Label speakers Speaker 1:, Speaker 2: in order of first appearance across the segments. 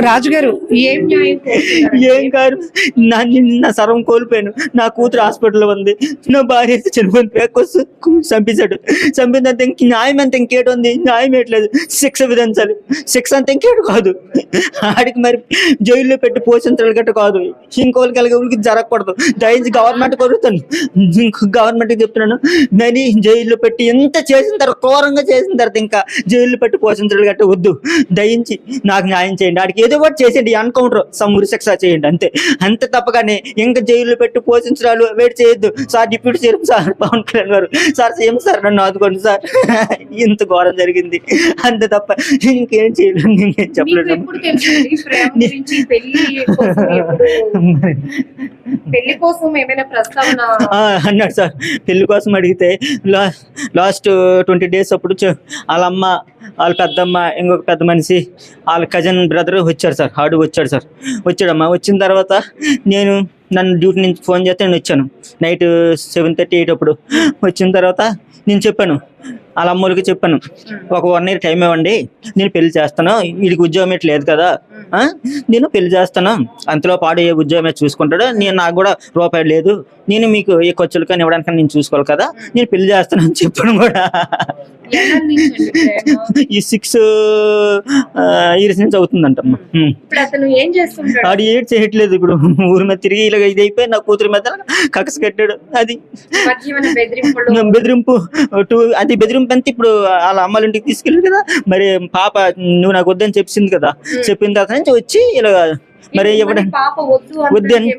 Speaker 1: రాజుగారు ఏం
Speaker 2: ఏం కాదు. నా నిన్న సర్వం కోల్పోయాను. నా కూతురు హాస్పిటల్లో ఉంది. నా భార్య అయితే చనిపోయింది. చంపించాడు చంపినంత ఇంక న్యాయం అంత ఇంకేటి ఉంది? న్యాయం ఏట్లేదు. శిక్ష విధించాలి. శిక్ష అంత ఇంకేటు కాదు. ఆడికి మరి జైల్లో పెట్టి పోషించాలి గట్ట కాదు. ఇంకోళ్ళకి అలాగే ఊరికి జరగకూడదు. దయించి గవర్నమెంట్ కోరుతాను. గవర్నమెంట్కి చెప్తున్నాను. నని జైల్లో పెట్టి ఎంత చేసిన తర్వాత ఘోరంగా చేసిన తర్వాత ఇంకా జైల్లో పెట్టి పోషించడం గట్ట వద్దు. దయించి నాకు న్యాయం చేయండి. ఆడికి ఏదో ఒకటి చేసేయండి. ఎన్కౌంటర్ సమ్మురి శిక్ష చేయండి. అంతే. అంతే తప్పగానే ఇంకా జైల్లో పెట్టి పోషించడాలు వెయిట్ చేయొద్దు. Sir deputy CM sir Pawan Kalyan గారు. సార్ సీఎం సార్ నన్ను ఆదుకోండి సార్. ఇంత ఘోరం జరిగింది. అంతే తప్ప ఇంకేం చేయలేదు ఇంకేం చెప్పలేదు
Speaker 1: పెళ్ళి కోసం ఏమైనా ప్రస్తావన
Speaker 2: అన్నాడు సార్. పెళ్ళి కోసం అడిగితే లాస్ట్ ట్వంటీ డేస్ అప్పుడు వాళ్ళ అమ్మ వాళ్ళ పెద్దమ్మ ఇంకొక పెద్ద మనిషి వాళ్ళ కజిన్ బ్రదర్ వచ్చారు సార్. హార్డు వచ్చాడు సార్. వచ్చాడమ్మా. వచ్చిన తర్వాత నేను నన్ను డ్యూటీ నుంచి ఫోన్ చేస్తే నేను వచ్చాను. నైట్ సెవెన్ థర్టీ ఎయిట్ అప్పుడు. వచ్చిన తర్వాత నేను చెప్పాను వాళ్ళ అమ్మోళ్ళకి చెప్పాను. ఒక వన్ ఇయర్ టైం ఇవ్వండి నేను పెళ్ళి చేస్తాను. వీడికి ఉద్యోగం ఎట్లా లేదు కదా. ఆ? నేను పెళ్ళి చేస్తాను. అంతలో పాడు ఏ ఉద్యోగం చూసుకుంటాడు నేను నాకు కూడా రూపాయి లేదు. నేను మీకు ఏ ఖర్చులు కానీ ఇవ్వడానికి నేను చూసుకోవాలి కదా. నేను పెళ్ళి చేస్తాను అని చెప్పాను కూడా. ఈ సిక్స్ ఇయర్స్ నుంచి
Speaker 1: ఏం చేస్తుంటాడు?
Speaker 2: ఆడు ఏడ్ చేయట్లేదు ఇప్పుడు. ఊరి మీద తిరిగి ఇలా ఇది అయిపోయి నా కూతురి మీద కకస కట్టాడు. అది. బెదిరింపు టూ అది బెదిరింపు అంతే ఇప్పుడు వాళ్ళ అమ్మాళ్ళ ఇంటికి తీసుకెళ్ళి కదా. మరి పాప నువ్వు నాకు వద్దని చెప్పింది కదా. చెప్పిన తర్వాత నుంచి వచ్చి ఇలా మరి
Speaker 1: పాప వద్దు
Speaker 2: వద్దని-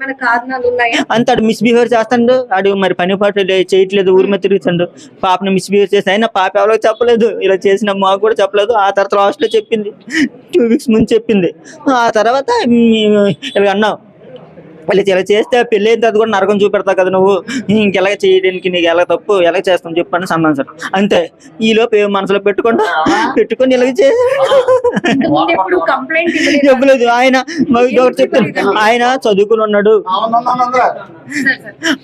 Speaker 2: అంత మిస్బిహేవ్ చేస్తాడు ఆడు మరి పని పాట చేయట్లేదు ఊరి మీద తిరుగుతాడు. పాపని మిస్బిహేవ్ చేసి అయినా పాప ఎవరికి చెప్పలేదు. ఇలా చేసిన మాకు కూడా చెప్పలేదు. ఆ తర్వాత లాస్ట్లో చెప్పింది. టూ వీక్స్ ముందు చెప్పింది. ఆ తర్వాత ఇలా అన్నాం వాళ్ళు ఇలా చేస్తే పెళ్ళి అయిన తర్వాత కూడా నరకం చూపెడతావు కదా నువ్వు. ఇంకెలా చేయడానికి నీకు ఎలా తప్పు ఎలా చేస్తాం చెప్పని సన్నాను సార్. అంతే. ఈ లోపు ఏం మనసులో పెట్టుకుంటా? పెట్టుకొని ఇలాగ చేసి చెప్పలేదు ఆయన ఒకటి చెప్తాను ఆయన చదువుకుని ఉన్నాడు.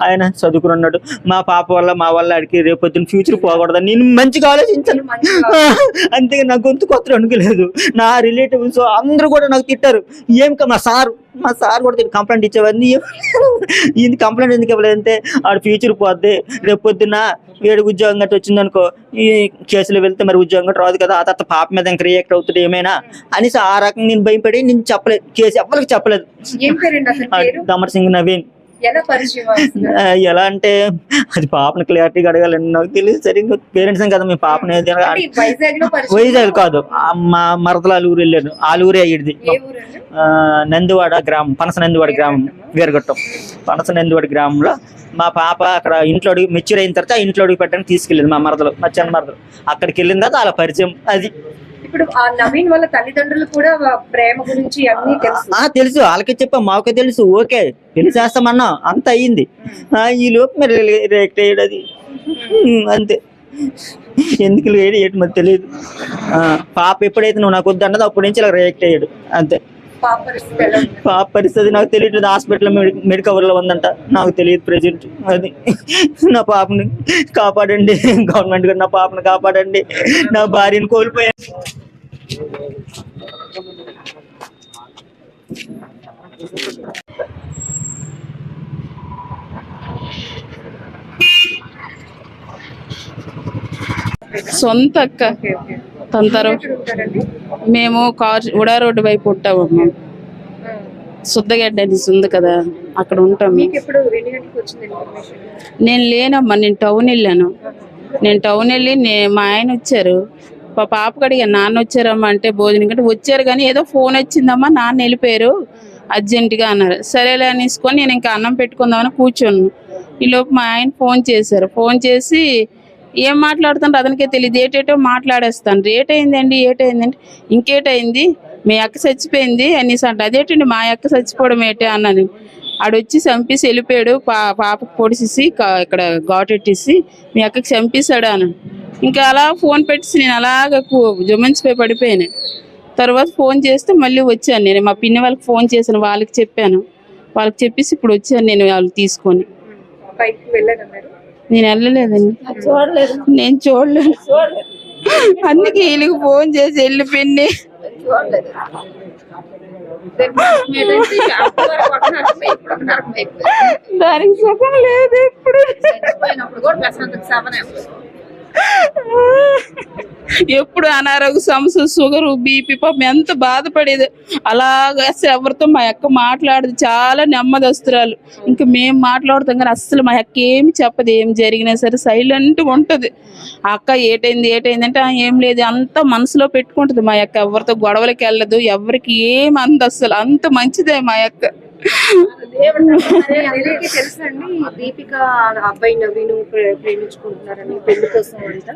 Speaker 2: ఆయన చదువుకుని ఉన్నాడు. మా పాప వల్ల మా వల్ల ఆడికి రేపు పొద్దున్న ఫ్యూచర్ పోకూడదు నేను మంచిగా ఆలోచించాను. అంతే నా గొంతు కొత్త అనుకోలేదు. నా రిలేటివ్స్ అందరూ కూడా నాకు తిట్టారు. ఏం కా- మా సార్? మా సార్ కూడా తిట్టి కంప్లైంట్ ఇచ్చేవాడిని ఇది కంప్లైంట్ ఎందుకు ఇవ్వలేదంటే ఆడు ఫ్యూచర్ పోద్ది. రేపు పొద్దున్న వేడి ఉద్యోగం గట్ట వచ్చింది అనుకో ఈ కేసులో వెళ్తే మరి ఉద్యోగం గట్ట రాదు కదా ఆ తర్వాత పాప మీద ఇంకా రియాక్ట్ అవుతుంది ఏమైనా? అనేసి ఆ రకంగా నేను భయపడి నేను చెప్పలేదు. కేసు ఎవరికి చెప్పలేదు. దమర్ సింగ్ నవీన్.
Speaker 1: ఎలా
Speaker 2: అంటే అది పాపను క్లారిటీగా అడగాలండి నాకు తెలియదు. సరిగ్గా పేరెంట్స్ కదా మీ పాపని అడగాలి.
Speaker 1: వైజాగ్
Speaker 2: కాదు. మా మరదల ఆలూరు వెళ్ళాను ఆలూరే అయ్యిది నందివాడ గ్రామం పనస నందివాడ గ్రామం వీరగొట్టం. పనస నందివాడ గ్రామంలో మా పాప అక్కడ ఇంట్లో అడుగు మెచ్యూర్ అయిన తర్వాత ఇంట్లో అడుగు పెట్టడానికి తీసుకెళ్ళింది మా మరదలు మా చిన్న మరదలు. అక్కడికి వెళ్ళిన తర్వాత అలా పరిచయం. అది
Speaker 1: ఇప్పుడు ఆ నవీన్ వాళ్ళ తల్లిదండ్రులు కూడా ప్రేమ గురించి అన్ని తెలుసు.
Speaker 2: ఆ తెలుసు. వాళ్ళకి చెప్పాం మాకే తెలుసు. ఓకే పెళ్ళి చేస్తామన్నా అంత అయ్యింది ఆ, ఈ లోపు మరి రియాక్ట్ అయ్యాడు అంతే. ఎందుకు లేడు ఏంటి మరి తెలియదు ఆ, పాప ఎప్పుడైతే నువ్వు నాకు వద్దు అన్నది అప్పటి నుంచి ఇలా రియాక్ట్ అయ్యాడు అంతే.
Speaker 1: పాప పరిస్థితి
Speaker 2: నాకు తెలియట్లేదు. హాస్పిటల్ మెడి కవర్లో ఉందంట. నాకు తెలియదు ప్రెజెంట్ అది నా పాపని కాపాడండి. గవర్నమెంట్ గారు నా పాపని కాపాడండి. నా భార్యను కోల్పోయాను
Speaker 3: సొంత అక్క.
Speaker 1: Okay, okay.
Speaker 3: తన తరం
Speaker 1: ఎక్కడ ఉంటారండి
Speaker 3: మేము కార్ ఉడా రోడ్డు వైపు ఉంటామమ్మా
Speaker 1: ఆ.
Speaker 3: శుద్ధగడ్డ అనేసి ఉంది కదా అక్కడ ఉంటాం నేను లేనమ్మా నేను టౌన్ వెళ్ళాను. నేను టౌన్ వెళ్ళి నే మా ఆయన వచ్చారు. మా పాపకి అడిగా నాన్న వచ్చారమ్మా అంటే భోజనం కంటే వచ్చారు కానీ ఏదో ఫోన్ వచ్చిందమ్మా నాన్న వెళ్ళిపోయారు. అర్జెంటుగా అన్నారు. సరేలే అనేసుకొని నేను ఇంకా అన్నం పెట్టుకుందామని కూర్చున్నాను. ఈలోపు మా ఆయన ఫోన్ చేశారు. ఫోన్ చేసి ఏం మాట్లాడుతుండ్రు అతనికే తెలియదు ఏటేటో మాట్లాడేస్తాను. ఏటైందండి ఏటైందండి? ఇంకేటైంది? మీ అక్క చచ్చిపోయింది అనేసి అంటే. అదేటండి మా అక్క చచ్చిపోవడం ఏటే అన్నాను. ఆడొచ్చి చంపేసి వెళ్ళిపోయాడు పా పాపకు పొడిసేసి కా- ఇక్కడ ఘాటెట్టేసి మీ అక్కకి చంపేశాడు అని. ఇంకా అలా ఫోన్ పెట్టేసి నేను అలాగ జుమ్మించిపోయి పడిపోయాను. తర్వాత ఫోన్ చేస్తే మళ్ళీ వచ్చాను నేను. మా పిన్ని వాళ్ళకి ఫోన్ చేశాను వాళ్ళకి చెప్పాను. వాళ్ళకి చెప్పేసి ఇప్పుడు వచ్చాను నేను వాళ్ళు తీసుకొని.
Speaker 1: బయటకు వెళ్ళాను
Speaker 3: నేను వెళ్ళలేదండి. చూడలేదు నేను చూడలేదు. అందుకే వీళ్ళకి ఫోన్ చేసి వెళ్ళి పిన్ని.
Speaker 1: చూడలేదు దాని ఏంటంటే అంతవరకు ఒక నరకమే, ఇప్పుడు. ఒక నరకం అయిపోయింది.
Speaker 3: దానికి సుఖం లేదు ఇప్పుడు ఎప్పుడు అనారోగ్య సమస్య షుగర్ బీపీ పాపం ఎంత బాధపడేది. అలాగా ఎవరితో మా అక్క మాట్లాడదు చాలా నెమ్మదస్తురాలు ఇంకా మేము మాట్లాడుతాం కానీ అస్సలు మా అక్క ఏమి చెప్పదు ఏం జరిగినా సరే సైలెంట్ ఉంటుంది. అక్క ఏటైంది ఏటైంది అంటే ఏం లేదు అంతా మనసులో పెట్టుకుంటుంది మా అక్క. ఎవరితో గొడవలకి వెళ్ళదు ఎవరికి ఏం అంత అస్సలు. అంత మంచిదే మా అక్క.
Speaker 1: తెలుసండి దీపిక అబ్బాయి నవీను ప్రే- ప్రేమించుకుంటున్నారని పెళ్ళి కోసం అంట.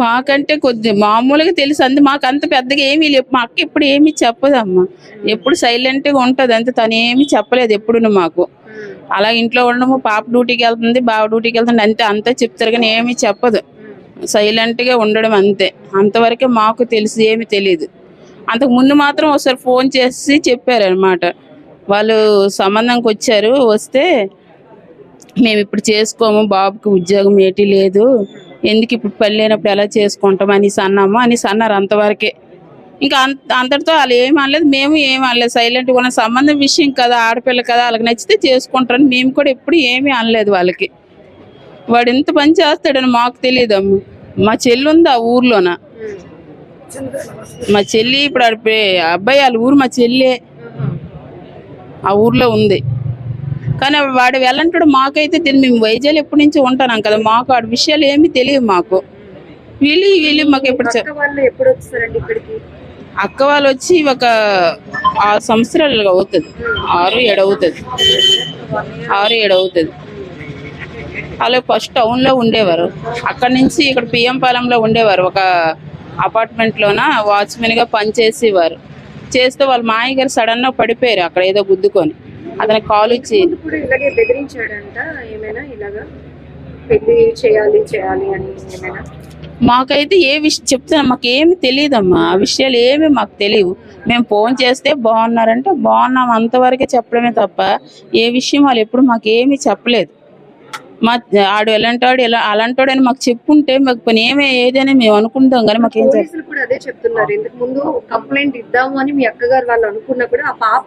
Speaker 3: మాకంటే కొద్ది మామూలుగా తెలుసు అంది మాకు అంత పెద్దగా ఏమీ లేవు. మా అక్క ఎప్పుడు ఏమీ చెప్పదమ్మా. ఎప్పుడు సైలెంట్గా ఉంటది అంతే తను ఏమీ చెప్పలేదు ఎప్పుడు మాకు. అలా ఇంట్లో ఉండము పాప డ్యూటీకి వెళ్తుంది బావ డ్యూటీకి వెళ్తుంది అంతే అంతే చెప్తారు కానీ ఏమీ చెప్పదు. సైలెంట్గా ఉండడం అంతే. అంతవరకే మాకు తెలిసి ఏమీ తెలియదు అంతకు ముందు మాత్రం ఒకసారి ఫోన్ చేసి చెప్పారు అనమాట వాళ్ళు సంబంధంకి వచ్చారు వస్తే మేము ఇప్పుడు చేసుకోము బాబుకి ఉద్యోగం ఏటి లేదు ఎందుకు ఇప్పుడు పెళ్ళి లేనప్పుడు ఎలా చేసుకుంటాం అనేసి అన్నాము అనేసి అన్నారు అంతవరకే. ఇంకా అంత అంతటితో వాళ్ళు ఏమి అనలేదు మేము ఏమి అనలేదు సైలెంట్గా ఉన్న సంబంధం విషయం కదా ఆడపిల్ల కదా వాళ్ళకి నచ్చితే చేసుకుంటారని మేము కూడా ఎప్పుడు ఏమీ అనలేదు వాళ్ళకి. వాడు ఎంత పని చేస్తాడని మాకు తెలియదు అమ్మ. మా చెల్లి ఉంది ఆ ఊర్లోన? మా చెల్లి ఇప్పుడు అబ్బాయి వాళ్ళ ఊరు మా చెల్లి. ఆ ఊర్లో ఉంది. కానీ వాడు వెళ్ళంటాడు మాకైతే తెలియదు మేము వైజాగ్ ఎప్పటి నుంచి ఉంటున్నాం కదా మాకు ఆ విషయాలు ఏమీ తెలియదు మాకు. వీళ్ళు వీళ్ళు మాకు ఎప్పుడు
Speaker 1: అక్క వాళ్ళు ఎప్పుడు వచ్చారండి ఇక్కడికి?
Speaker 3: అక్క వాళ్ళు వచ్చి ఒక ఆరు సంవత్సరాలు అవుతుంది. ఆరు ఏడు అవుతుంది. ఆరు ఏడు అవుతుంది. అలా ఫస్ట్ టౌన్లో ఉండేవారు. అక్కడ నుంచి ఇక్కడ పిఎం పాలెంలో ఉండేవారు. ఒక అపార్ట్మెంట్ లోన వాచ్మెన్గా పనిచేసేవారు. చేస్తే వాళ్ళ మాయ గారు సడన్గా పడిపోయారు అక్కడ ఏదో గుద్దుకొని. అతనికి కాలు ఇచ్చి
Speaker 1: ఇప్పుడు ఇలాగే బెదిరించాడంట ఏమైనా ఇలాగా? పెళ్ళి చేయాలి చేయాలి అని ఏమైనా?
Speaker 3: మాకైతే ఏ విషయం చెప్తున్నా మాకు ఏమి తెలియదమ్మా ఆ విషయాలు ఏమి మాకు తెలియవు. మేము ఫోన్ చేస్తే బాగున్నారంటే బాగున్నాం అంతవరకే చెప్పడమే తప్ప ఏ విషయం వాళ్ళు ఎప్పుడు మాకు ఏమీ చెప్పలేదు. మా ఆడు ఎలాంటాడు ఎలా అలాంటాడని మాకు చెప్పుంటే మాకు పని ఏమే ఏదైనా మేము అనుకుంటాం కానీ మాకేం చెప్ప
Speaker 1: పోలీసులు కూడా అదే చెప్తున్నారు. ఇంతకు ముందు కంప్లైంట్ ఇద్దాము అని మీ అక్కగారు వాళ్ళు అనుకున్నా కూడా ఆ పాప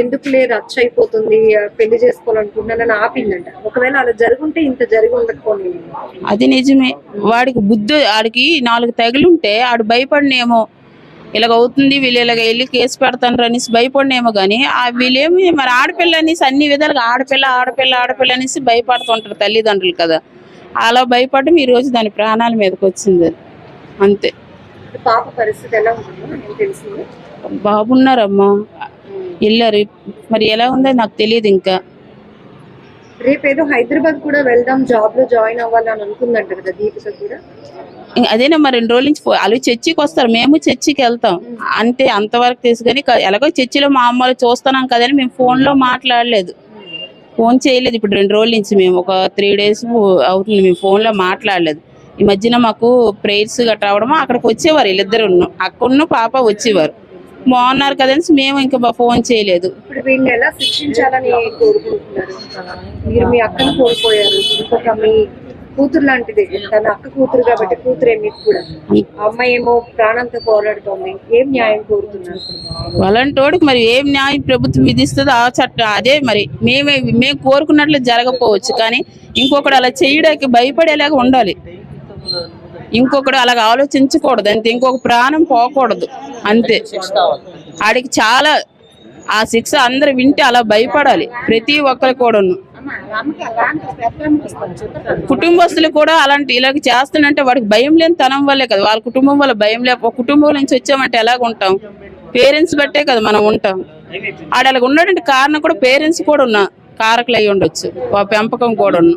Speaker 1: ఎందుకులే రచ్చ అయిపోతుంది పెళ్ళి చేసుకోవాలనుకుంటున్నానని ఆపిందంట. ఒకవేళ అలా జరుగుంటే ఇంత జరిగి ఉండకపోయి
Speaker 3: అది నిజమే. వాడికి బుద్ధి ఆడికి నాలుగు తగిలుంటే ఆడు భయపడినేమో. ఇలాగ అవుతుంది వీళ్ళు ఇలాగ వెళ్ళి కేసు పెడతాను అనేసి భయపడినేమో కానీ ఆ వీళ్ళేమి మరి ఆడపిల్ల అనేసి అన్ని విధాలుగా ఆడపిల్ల ఆడపిల్ల ఆడపిల్ల అనేసి భయపడుతుంటారు తల్లిదండ్రులు కదా. అలా భయపడడం ఈ రోజు దాని ప్రాణాల మీదకి వచ్చింది. అంతే.
Speaker 1: పాప పరిస్థితి ఎలా
Speaker 3: బాగున్నారమ్మా వెళ్ళారు. మరి ఎలా ఉందో నాకు తెలియదు ఇంకా.
Speaker 1: రేపు ఏదో హైదరాబాద్ కూడా వెళ్దాం జాబ్లో జాయిన్ అవ్వాలని అనుకుందంట కదా దీపిక కూడా.
Speaker 3: అదేనా మరి రెండు రోజుల నుంచి వాళ్ళు చర్చికి వస్తారు. మేము చర్చికి వెళ్తాం. అంటే అంతవరకు తీసుకొని ఎలాగో చర్చిలో మా అమ్మ వాళ్ళు చూస్తున్నాం కదని మేము ఫోన్లో మాట్లాడలేదు. ఫోన్ చేయలేదు. ఇప్పుడు రెండు రోజుల నుంచి మేము ఒక త్రీ డేస్ అవుతుంది. మేము ఫోన్లో మాట్లాడలేదు. ఈ మధ్యన మాకు ప్రేయర్స్ గట్రా అవడము అక్కడికి వచ్చేవారు. వీళ్ళిద్దరు అక్కడున్న పాప వచ్చేవారు. బాగున్నారు కదనేసి మేము ఇంకా ఫోన్ చేయలేదు.
Speaker 1: ఇప్పుడు వీళ్ళని ఎలా శిక్షించాలని కోరుకుంటున్నారు? మీరు మీ అక్కను కోల్పోయారు. ఇంకొక మీ కూతురు లాంటిది తన అక్క కూతురు కాబట్టి కూతురే మీకు కూడా అమ్మాయి ఏమో ప్రాణంతో పోరాడుతోంది. ఏం న్యాయం కోరుతున్నారు?
Speaker 3: అలాంటోడికి మరి ఏం న్యాయం ప్రభుత్వం విధిస్తుందో ఆ చట్టం అదే మరి. మేమే మేము కోరుకున్నట్లు జరగకపోవచ్చు కానీ ఇంకొకడు అలా చేయడానికి భయపడేలాగా ఉండాలి. ఇంకొకడు అలాగ ఆలోచించకూడదు. అంతే ఇంకొక ప్రాణం పోకూడదు. అంతే. ఆడికి చాలా ఆ శిక్ష అందరు వింటే అలా భయపడాలి. ప్రతి ఒక్కరు కూడాను. కుటుంబస్తులు కూడా అలాంటి ఇలాగ చేస్తానంటే వాడికి భయం లేని తనం వల్లే కదా. వాళ్ళ కుటుంబం వల్ల భయం లేక కుటుంబం నుంచి వచ్చామంటే ఎలాగ ఉంటాం? పేరెంట్స్ బట్టే కదా మనం ఉంటాం. ఆడ అలాగ ఉన్నాడంటే కారణం కూడా పేరెంట్స్ కూడా ఉన్నా కారకులు అయి ఉండొచ్చు. పెంపకం కూడా ఉన్నా.